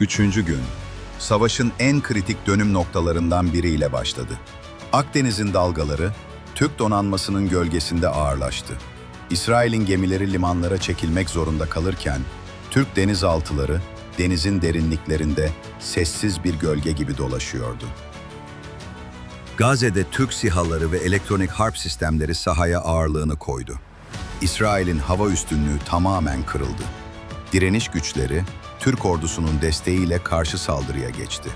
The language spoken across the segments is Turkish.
Üçüncü gün, savaşın en kritik dönüm noktalarından biriyle başladı. Akdeniz'in dalgaları, Türk donanmasının gölgesinde ağırlaştı. İsrail'in gemileri limanlara çekilmek zorunda kalırken, Türk denizaltıları denizin derinliklerinde sessiz bir gölge gibi dolaşıyordu. Gazze'de Türk sihaları ve elektronik harp sistemleri sahaya ağırlığını koydu. İsrail'in hava üstünlüğü tamamen kırıldı. Direniş güçleri Türk ordusunun desteğiyle karşı saldırıya geçti.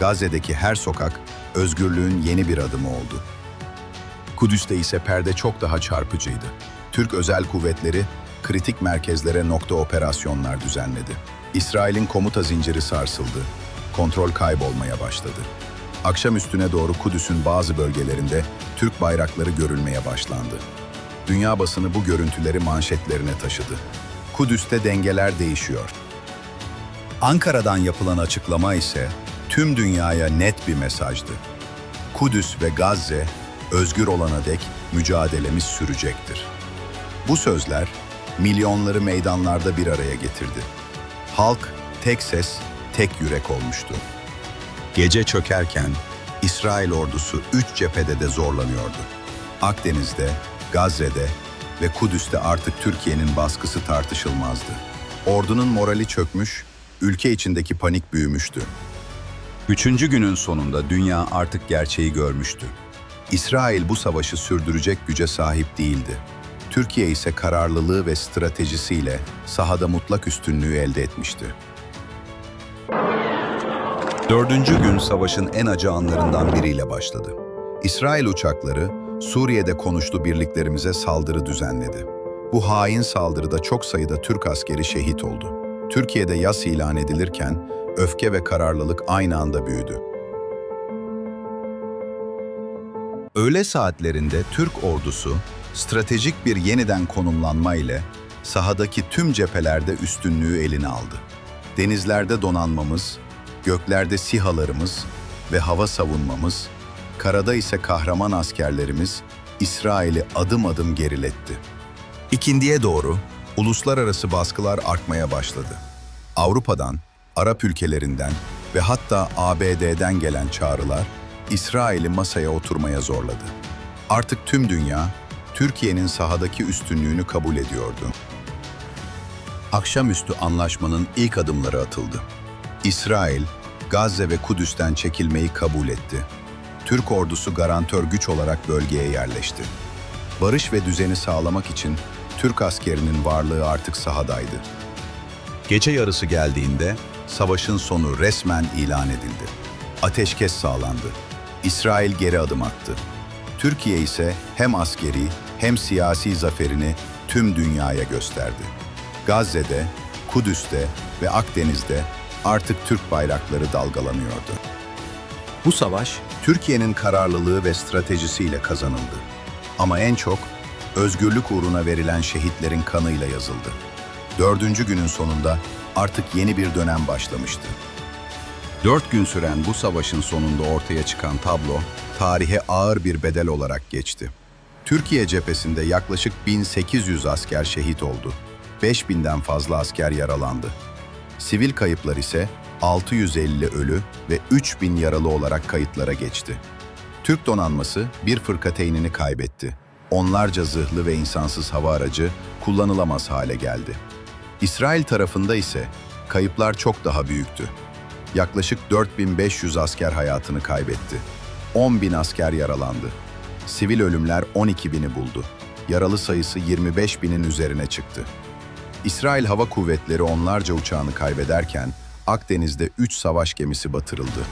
Gazze'deki her sokak özgürlüğün yeni bir adımı oldu. Kudüs'te ise perde çok daha çarpıcıydı. Türk özel kuvvetleri kritik merkezlere nokta operasyonlar düzenledi. İsrail'in komuta zinciri sarsıldı. Kontrol kaybolmaya başladı. Akşam üstüne doğru Kudüs'ün bazı bölgelerinde Türk bayrakları görülmeye başlandı. Dünya basını bu görüntüleri manşetlerine taşıdı. Kudüs'te dengeler değişiyor. Ankara'dan yapılan açıklama ise tüm dünyaya net bir mesajdı. Kudüs ve Gazze özgür olana dek mücadelemiz sürecektir. Bu sözler milyonları meydanlarda bir araya getirdi. Halk tek ses, tek yürek olmuştu. Gece çökerken İsrail ordusu üç cephede de zorlanıyordu. Akdeniz'de, Gazze'de ve Kudüs'te artık Türkiye'nin baskısı tartışılmazdı. Ordunun morali çökmüş, ülke içindeki panik büyümüştü. Üçüncü günün sonunda dünya artık gerçeği görmüştü. İsrail bu savaşı sürdürecek güce sahip değildi. Türkiye ise kararlılığı ve stratejisiyle sahada mutlak üstünlüğü elde etmişti. Dördüncü gün savaşın en acı anlarından biriyle başladı. İsrail uçakları Suriye'de konuşlu birliklerimize saldırı düzenledi. Bu hain saldırıda çok sayıda Türk askeri şehit oldu. Türkiye'de yas ilan edilirken öfke ve kararlılık aynı anda büyüdü. Öğle saatlerinde Türk ordusu stratejik bir yeniden konumlanma ile sahadaki tüm cephelerde üstünlüğü eline aldı. Denizlerde donanmamız, göklerde sihalarımız ve hava savunmamız, karada ise kahraman askerlerimiz İsrail'i adım adım geriletti. İkindiye doğru uluslararası baskılar artmaya başladı. Avrupa'dan, Arap ülkelerinden ve hatta ABD'den gelen çağrılar İsrail'i masaya oturmaya zorladı. Artık tüm dünya Türkiye'nin sahadaki üstünlüğünü kabul ediyordu. Akşamüstü anlaşmanın ilk adımları atıldı. İsrail, Gazze ve Kudüs'ten çekilmeyi kabul etti. Türk ordusu garantör güç olarak bölgeye yerleşti. Barış ve düzeni sağlamak için Türk askerinin varlığı artık sahadaydı. Gece yarısı geldiğinde savaşın sonu resmen ilan edildi. Ateşkes sağlandı. İsrail geri adım attı. Türkiye ise hem askeri hem siyasi zaferini tüm dünyaya gösterdi. Gazze'de, Kudüs'te ve Akdeniz'de artık Türk bayrakları dalgalanıyordu. Bu savaş Türkiye'nin kararlılığı ve stratejisiyle kazanıldı. Ama en çok özgürlük uğruna verilen şehitlerin kanıyla yazıldı. Dördüncü günün sonunda artık yeni bir dönem başlamıştı. Dört gün süren bu savaşın sonunda ortaya çıkan tablo, tarihe ağır bir bedel olarak geçti. Türkiye cephesinde yaklaşık 1800 asker şehit oldu. 5000'den fazla asker yaralandı. Sivil kayıplar ise 650 ölü ve 3000 yaralı olarak kayıtlara geçti. Türk donanması bir fırkateynini kaybetti. Onlarca zırhlı ve insansız hava aracı kullanılamaz hale geldi. İsrail tarafında ise kayıplar çok daha büyüktü. Yaklaşık 4500 asker hayatını kaybetti. 10 bin asker yaralandı. Sivil ölümler 12 bini buldu. Yaralı sayısı 25 binin üzerine çıktı. İsrail Hava Kuvvetleri onlarca uçağını kaybederken Akdeniz'de 3 savaş gemisi batırıldı.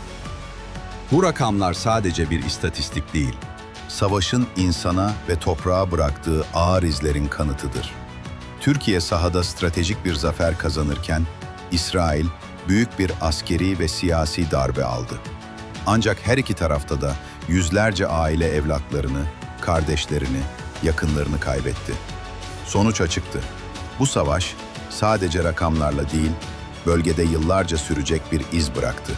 Bu rakamlar sadece bir istatistik değil. Savaşın insana ve toprağa bıraktığı ağır izlerin kanıtıdır. Türkiye sahada stratejik bir zafer kazanırken İsrail büyük bir askeri ve siyasi darbe aldı. Ancak her iki tarafta da yüzlerce aile evlatlarını, kardeşlerini, yakınlarını kaybetti. Sonuç açıktı. Bu savaş sadece rakamlarla değil, bölgede yıllarca sürecek bir iz bıraktı.